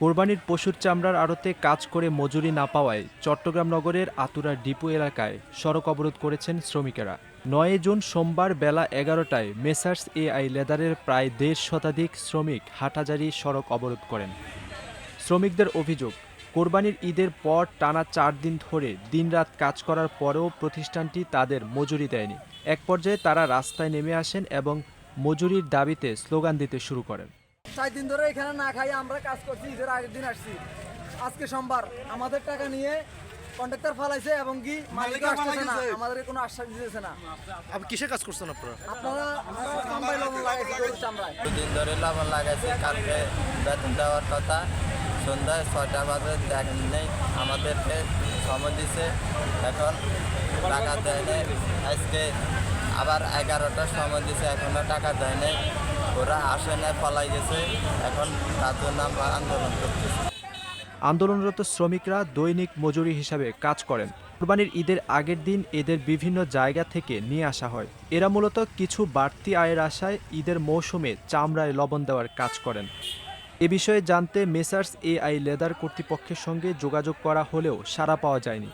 কোরবানির পশুর চামড়ার আড়তে কাজ করে মজুরি না পাওয়ায় চট্টগ্রাম নগরের আতুরা ডিপো এলাকায় সড়ক অবরোধ করেছেন শ্রমিকেরা। নয় জুন সোমবার বেলা এগারোটায় মেসার্স এআই লেদারের প্রায় দেড় শতাধিক শ্রমিক হাটাজারি সড়ক অবরোধ করেন। শ্রমিকদের অভিযোগ, কোরবানির ঈদের পর টানা চার দিন ধরে দিনরাত কাজ করার পরেও প্রতিষ্ঠানটি তাদের মজুরি দেয়নি। এক পর্যায়ে তারা রাস্তায় নেমে আসেন এবং মজুরির দাবিতে স্লোগান দিতে শুরু করেন। চার দিন ধরে এখানে না খাই আমরা কাজ করছি ঈদের আগের দিন আসছি। আজকে সোমবার আমাদের টাকা নিয়ে কন্ট্রাক্টর ফালাইছে এবং কি মালিকও আসতেছে না আমাদের কোনো আশ্বাস দিতেছে না। আপনি কিসে কাজ করছেন আপনারা? আপনারা চামড়ায় লবণ লাগাইছে গরুর চামড়ায়। দুদিন ধরে লবণ লাগাইছে কালকে বেতন দেওয়ার কথা। সন্ধ্যায় ছয়টা বাজে দেখেন নেই আমাদেরকে সময় দিছে। এখন টাকা দেয় নাই। আজকে আবার এগারোটার সময় দিছে এখনও টাকা দেয় নাই। ওরা আসে নাই পলাই গেছে। এখন জন্য আমরা আন্দোলন করতেছি। আন্দোলনরত শ্রমিকরা দৈনিক মজুরি হিসাবে কাজ করেন। কোরবানির ঈদের আগের দিন এদের বিভিন্ন জায়গা থেকে নিয়ে আসা হয়। এরা মূলত কিছু বাড়তি আয়ের আশায় ঈদের মৌসুমে চামড়ায় লবণ দেওয়ার কাজ করেন। এ বিষয়ে জানতে মেসার্স এআই লেদার কর্তৃপক্ষের সঙ্গে যোগাযোগ করা হলেও সাড়া পাওয়া যায়নি।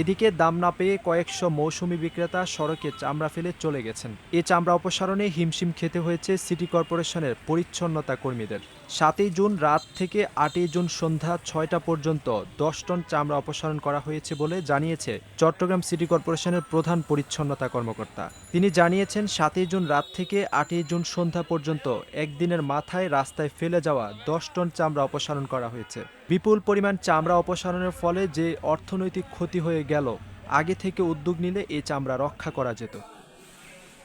এদিকে দাম না পেয়ে কয়েকশো মৌসুমি বিক্রেতা সড়কে চামড়া ফেলে চলে গেছেন। এ চামড়া অপসারণে হিমশিম খেতে হয়েছে সিটি কর্পোরেশনের পরিচ্ছন্নতা কর্মীদের। সাতই জুন রাত থেকে আটই জুন সন্ধ্যা ছয়টা পর্যন্ত দশ টন চামড়া অপসারণ করা হয়েছে বলে জানিয়েছে চট্টগ্রাম সিটি কর্পোরেশনের প্রধান পরিচ্ছন্নতা কর্মকর্তা। তিনি জানিয়েছেন, সাতই জুন রাত থেকে আটই জুন সন্ধ্যা পর্যন্ত একদিনের মাথায় রাস্তায় ফেলে যাওয়া দশ টন চামড়া অপসারণ করা হয়েছে। বিপুল পরিমাণ চামড়া অপসারণের ফলে যে অর্থনৈতিক ক্ষতি হয়ে গেল। আগে থেকে উদ্যোগ নিলে এই চামড়া রক্ষা করা যেত।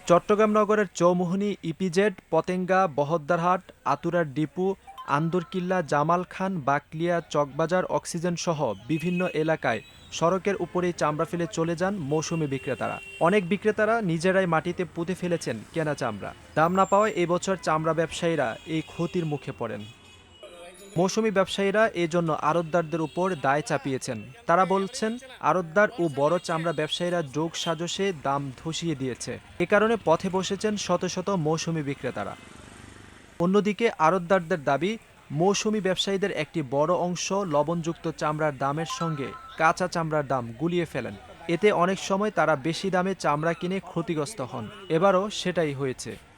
চট্টগ্রাম নগরের চৌমুহনী, ইপিজেড, পতেঙ্গা, বহদ্দারহাট, আতুরার ডিপু, আন্দরকিল্লা, জামাল খান, বাকলিয়া, চকবাজার অক্সিজেন সহ বিভিন্ন এলাকায় সড়কের উপরেই চামড়া ফেলে চলে যান মৌসুমি বিক্রেতারা। অনেক বিক্রেতারা নিজেরাই মাটিতে পুঁতে ফেলেছেন কেনা চামড়া। দাম না পাওয়ায় এবছর চামড়া ব্যবসায়ীরা এই ক্ষতির মুখে পড়েন। মৌসুমি ব্যবসায়ীরা এজন্য আড়তদারদের উপর দায় চাপিয়েছেন। তারা বলছেন আড়তদার ও বড় চামড়া ব্যবসায়ীরা যোগ সাজসে দাম ধসিয়ে দিয়েছে। এ কারণে পথে বসেছেন শত শত মৌসুমি বিক্রেতারা। অন্যদিকে আড়তদারদের দাবি, মৌসুমি ব্যবসায়ীদের একটি বড় অংশ লবণযুক্ত চামড়ার দামের সঙ্গে কাঁচা চামড়ার দাম গুলিয়ে ফেলেন। এতে অনেক সময় তারা বেশি দামে চামড়া কিনে ক্ষতিগ্রস্ত হন। এবারও সেটাই হয়েছে।